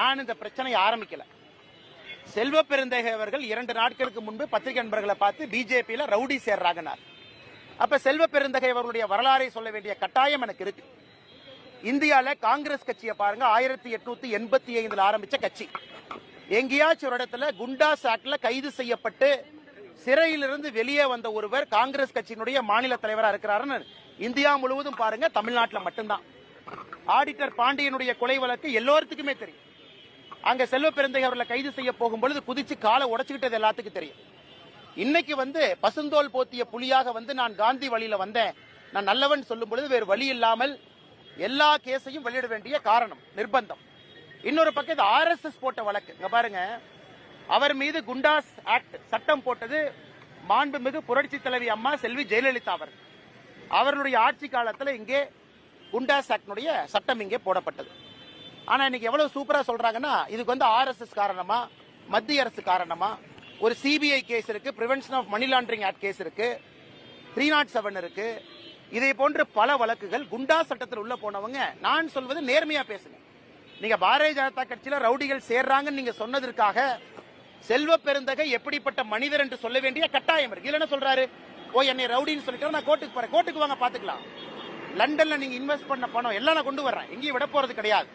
நான் இந்த பிரச்சனையை ஆரம்பிக்கல. செல்வ பெருந்தகை அவர்கள் இரண்டு நாட்களுக்கு முன்பு பத்திரிகை நண்பர்களை பார்த்து பிஜேபியில ரவுடி சேர்றாங்கனார். அப்ப செல்வ பெருந்தகை அவர்களுடைய வரலாறை சொல்ல வேண்டிய கட்டாயம் எனக்கு இருக்கு. இந்தியால காங்கிரஸ் கட்சியை பாருங்க ஆயிரத்தி எட்நூத்தி எண்பத்தி ஐந்துல ஆரம்பிச்ச கட்சி. எங்கேயாச்சும் ஒரு இடத்துல குண்டா ஆக்ட்ல கைது செய்யப்பட்டு சிறையிலிருந்து வெளியே வந்த ஒருவர் காங்கிரஸ் கட்சியினுடைய மாநில தலைவராக இருக்கிறாருன்னு இந்தியா முழுவதும் பாருங்க தமிழ்நாட்டில் மட்டும்தான். ஆடிட்டர் பாண்டியனுடைய கொலை வழக்கு எல்லோருத்துக்குமே தெரியும். அங்க செல்வ பெருந்தை அவர்களை கைது செய்ய போகும்பொழுது குதிச்சு காலை உடைச்சுக்கிட்டது எல்லாத்துக்கும் தெரியும். இன்னைக்கு வந்து பசுந்தோல் போத்திய புலியாக வந்து நான் காந்தி வழியில வந்தேன். நான் நல்லவன் சொல்லும் பொழுது வேறு வழி இல்லாமல் எல்லா கேஸையும் வெளியிட வேண்டிய காரணம் நிர்பந்தம். இன்னொரு பக்கம் இது ஆர்எஸ்எஸ் போட்ட வழக்கு. இங்க பாருங்க. அவர் மீது குண்டாஸ் ஆக்ட் சட்டம் போட்டது மாண்புமிகு புரட்சி தலைவி அம்மா செல்வி ஜெயலலிதா அவர். அவர்களுடைய ஆட்சி காலத்தில் இங்கே குண்டாஸ் ஆக்டினுடைய சட்டம் இங்கே போடப்பட்டது. ஆனா இன்னைக்கு எவ்வளவு சூப்பரா சொல்றாங்கன்னா இதுக்கு வந்து ஆர்எஸ்எஸ் காரணமா மத்திய அரசு காரணமா ஒரு சிபிஐ கேஸ் இருக்கு prevention of money laundering act case இருக்கு த்ரீ நாட் செவன் இருக்கு. இதே போன்ற பல வழக்குகள் குண்டா சட்டத்தில் உள்ள போனவங்க நான் சொல்வது நேர்மையா பேசுங்க. நீங்க பாரதிய ஜனதா கட்சியில ரவுடிகள் சேர்றாங்கன்னு நீங்க சொன்னதற்காக செல்வ பெருந்தகை எப்படிப்பட்ட மனிதர் என்று சொல்ல வேண்டிய கட்டாயம் இருக்கு. இதுல என்ன சொல்றாரு? ஓ என்னை ரவுடின்னு சொல்லிட்டு நான் கோர்ட்டுக்கு போறேன். கோர்ட்டுக்கு வாங்க பாத்துக்கலாம். லண்டன்ல நீங்க இன்வெஸ்ட் பண்ண பணம் எல்லாம் நான் கொண்டு வர்றேன். எங்கேயும் விட போறது கிடையாது.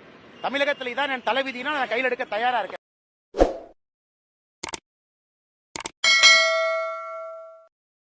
தமிழகத்துல இதான் என் தலைவிதினா நான் கையில் எடுக்க தயாரா இருக்கேன்.